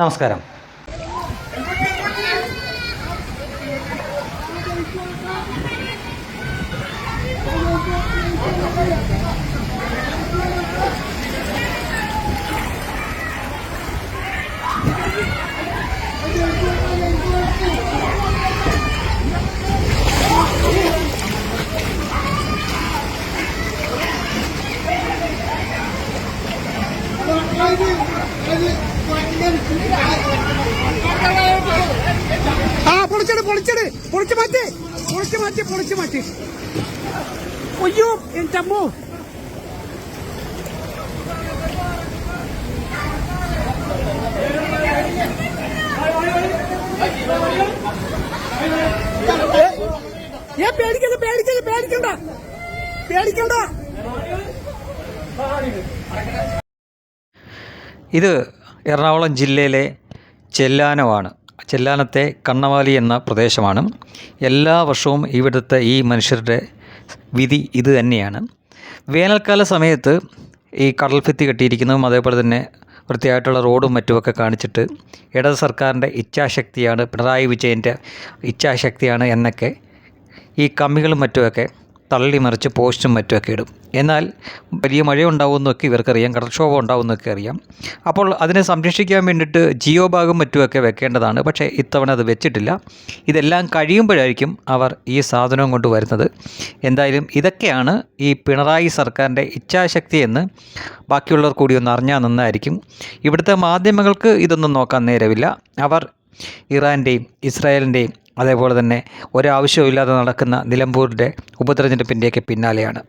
നമസ്കാരം ആ പൊളിച്ചെടു പൊളിച്ചെടു. പൊളിച്ചു മാറ്റി. പൊളിച്ചു മാറ്റി പൊളിച്ചു മാറ്റി. അയ്യോ എന്റെ അമ്മോ ഏ പേടിക്കണ്ട പേടിക്കണ്ട പേടിക്കണ്ട. പേടിക്കണ്ട. ഇത് എറണാകുളം ജില്ലയിലെ ചെല്ലാനമാണ് ചെല്ലാനത്തെ കണ്ണവാലി എന്ന പ്രദേശമാണ്. എല്ലാ വർഷവും ഇവിടുത്തെ ഈ മനുഷ്യരുടെ വിധി ഇത് തന്നെയാണ്. വേനൽക്കാല സമയത്ത് ഈ കടൽ ഭിത്തി കെട്ടിയിരിക്കുന്നതും അതേപോലെ തന്നെ വൃത്തിയായിട്ടുള്ള റോഡും മറ്റുമൊക്കെ കാണിച്ചിട്ട് ഇടത് സർക്കാരിന്റെ ഇച്ഛാശക്തിയാണ് പിണറായി വിജയന്റെ ഇച്ഛാശക്തിയാണ് എന്നൊക്കെ ഈ കമ്മികളും മറ്റുമൊക്കെ തള്ളിമറിച്ച് പോസ്റ്റും മറ്റുമൊക്കെ ഇടും. എന്നാൽ വലിയ മഴ ഉണ്ടാവുമെന്നൊക്കെ ഇവർക്കറിയാം കടൽക്ഷോഭം ഉണ്ടാവുമെന്നൊക്കെ അറിയാം. അപ്പോൾ അതിനെ സംരക്ഷിക്കാൻ വേണ്ടിയിട്ട് ജിയോ ഭാഗം മറ്റുമൊക്കെ വെക്കേണ്ടതാണ്. പക്ഷേ ഇത്തവണ അത് വെച്ചിട്ടില്ല. ഇതെല്ലാം കഴിയുമ്പോഴായിരിക്കും അവർ ഈ സാധനവും കൊണ്ട് വരുന്നത്. എന്തായാലും ഇതൊക്കെയാണ് ഈ പിണറായി സർക്കാരിന്റെ ഇച്ഛാശക്തി എന്ന് ബാക്കിയുള്ളവർ കൂടി ഒന്ന് അറിഞ്ഞാൽ നന്നായിരിക്കും. ഇവിടുത്തെ മാധ്യമങ്ങൾക്ക് ഇതൊന്നും നോക്കാൻ നേരമില്ല. അവർ ഇറാന്റെയും ഇസ്രായേലിന്റെയും അതേപോലെ തന്നെ ഒരാവശ്യവും ഇല്ലാതെ നടക്കുന്ന നിലമ്പൂരിന്റെ ഉപതെരഞ്ഞെടുപ്പിന്റെയൊക്കെ പിന്നാലെയാണ്.